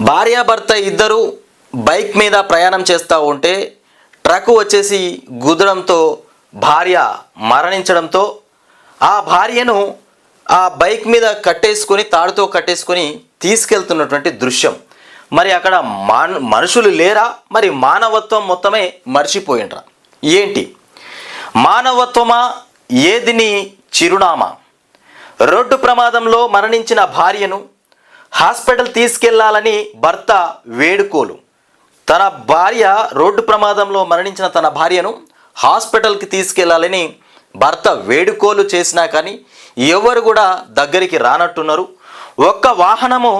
భార్యాభర్త ఇద్దరు బైక్ మీద ప్రయాణం చేస్తూ ఉంటే ట్రక్ వచ్చేసి గుద్దడంతో భార్య మరణించడంతో ఆ భార్యను ఆ బైక్ మీద కట్టేసుకొని తాడుతో కట్టేసుకొని తీసుకెళ్తున్నటువంటి దృశ్యం. మరి అక్కడ మాన్ మనుషులు లేరా? మరి మానవత్వం మొత్తమే మర్చిపోయిండ్రా. ఏంటి? మానవత్వమా? ఏదిని చిరునామా? రోడ్డు ప్రమాదంలో మరణించిన భార్యను హాస్పిటల్ తీసుకెళ్ళాలని భర్త వేడుకోలు. తన భార్య రోడ్డు ప్రమాదంలో మరణించిన తన భార్యను హాస్పిటల్కి తీసుకెళ్ళాలని భర్త వేడుకోలు చేసినా కానీ ఎవరు కూడా దగ్గరికి రానట్టున్నారు. ఒక్క వాహనము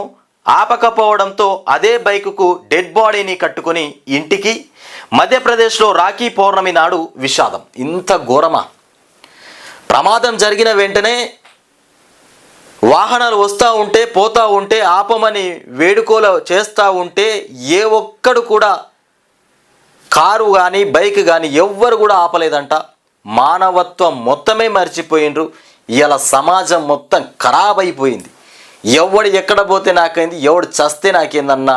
ఆపకపోవడంతో అదే బైకుకు డెడ్ బాడీని కట్టుకొని ఇంటికి మధ్యప్రదేశ్లో రాఖీ పౌర్ణమి నాడు విషాదం. ఇంత ఘోరమా? ప్రమాదం జరిగిన వెంటనే వాహనాలు వస్తూ ఉంటే పోతూ ఉంటే ఆపమని వేడుకోలు చేస్తూ ఉంటే ఏ ఒక్కడు కూడా కారు కానీ బైక్ కానీ ఎవ్వరు కూడా ఆపలేదంట. మానవత్వం మొత్తమే మర్చిపోయిండ్రు. ఇలా సమాజం మొత్తం ఖరాబ్ అయిపోయింది ఎవడు ఎక్కడ పోతే నాకైంది ఎవడు చస్తే నాకేందన్న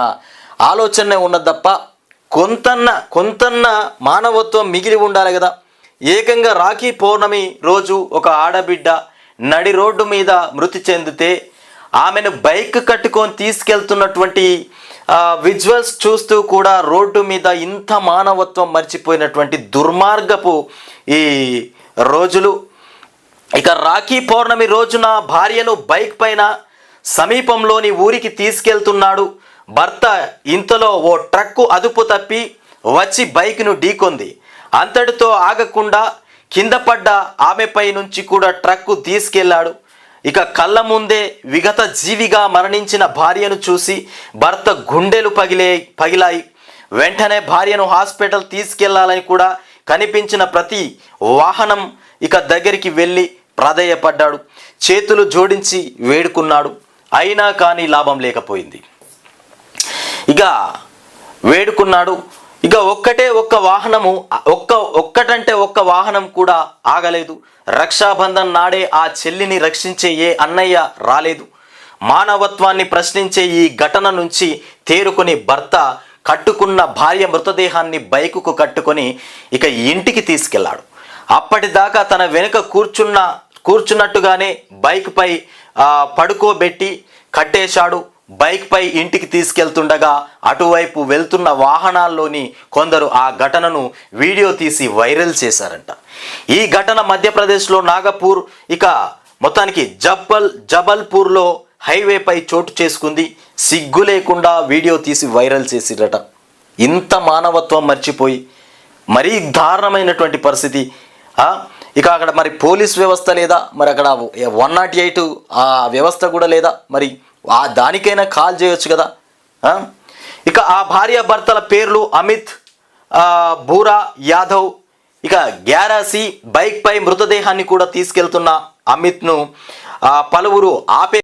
ఆలోచనే ఉన్నది తప్ప కొంతన్న కొంతన్న మానవత్వం మిగిలి ఉండాలి కదా. ఏకంగా రాఖీ పౌర్ణమి రోజు ఒక ఆడబిడ్డ నడి రోడ్డు మీద మృతి చెందితే ఆమెను బైక్ కట్టుకొని తీసుకెళ్తున్నటువంటి విజువల్స్ చూస్తూ కూడా రోడ్డు మీద ఇంత మానవత్వం మర్చిపోయినటువంటి దుర్మార్గపు ఈ రోజులు. ఇక రాఖీ పౌర్ణమి రోజున భార్యను బైక్ పైన సమీపంలోని ఊరికి తీసుకెళ్తున్నాడు. భర్త ఇంతలో ఓ ట్రక్కు అదుపు తప్పి వచ్చి బైక్ను ఢీకొంది. అంతటితో ఆగకుండా కింద పడ్డ ఆమెపై నుంచి కూడా ట్రక్కు తీసుకెళ్ళాడు. ఇక కళ్ళ ముందే విగత జీవిగా మరణించిన భార్యను చూసి భర్త గుండెలు పగిలే పగిలాయి. వెంటనే భార్యను హాస్పిటల్ తీసుకెళ్ళాలని కూడా కనిపించిన ప్రతి వాహనం ఇక దగ్గరికి వెళ్ళి ప్రాధేయపడ్డాడు. చేతులు జోడించి వేడుకున్నాడు. అయినా కానీ లాభం లేకపోయింది. ఇక వేడుకున్నాడు. ఇక ఒక్కటే ఒక్క వాహనము ఒక్క ఒక్కటంటే ఒక్క వాహనం కూడా ఆగలేదు. రక్షాబంధన్ నాడే ఆ చెల్లిని రక్షించే ఏ అన్నయ్య రాలేదు. మానవత్వాన్ని ప్రశ్నించే ఈ ఘటన నుంచి తేరుకుని భర్త కట్టుకున్న భార్య మృతదేహాన్ని బైకుకు కట్టుకొని ఇక ఇంటికి తీసుకెళ్ళాడు. అప్పటిదాకా తన వెనుక కూర్చున్న కూర్చున్నట్టుగానే బైక్పై పడుకోబెట్టి కట్టేశాడు. బైక్పై ఇంటికి తీసుకెళ్తుండగా అటువైపు వెళ్తున్న వాహనాల్లోని కొందరు ఆ ఘటనను వీడియో తీసి వైరల్ చేశారంట. ఈ ఘటన మధ్యప్రదేశ్లో నాగపూర్ ఇక మొత్తానికి జబ్బల్ జబల్పూర్లో హైవేపై చోటు చేసుకుంది. సిగ్గు లేకుండా వీడియో తీసి వైరల్ చేసిరట. ఇంత మానవత్వం మర్చిపోయి మరీ దారుణమైనటువంటి పరిస్థితి. ఇక అక్కడ మరి పోలీస్ వ్యవస్థ లేదా? మరి అక్కడ వన్ నాట్ ఎయిట్ ఆ వ్యవస్థ కూడా లేదా? మరి ఆ దానికైనా కాల్ చేయొచ్చు కదా ఆ? ఇక ఆ భార్య భర్తల పేర్లు అమిత్ ఆ, బూరా యాదవ్ ఇక గ్యారాసి బైక్ పై మృతదేహాన్ని కూడా తీసుకెళ్తున్న అమిత్ను ఆ, పలువురు ఆపే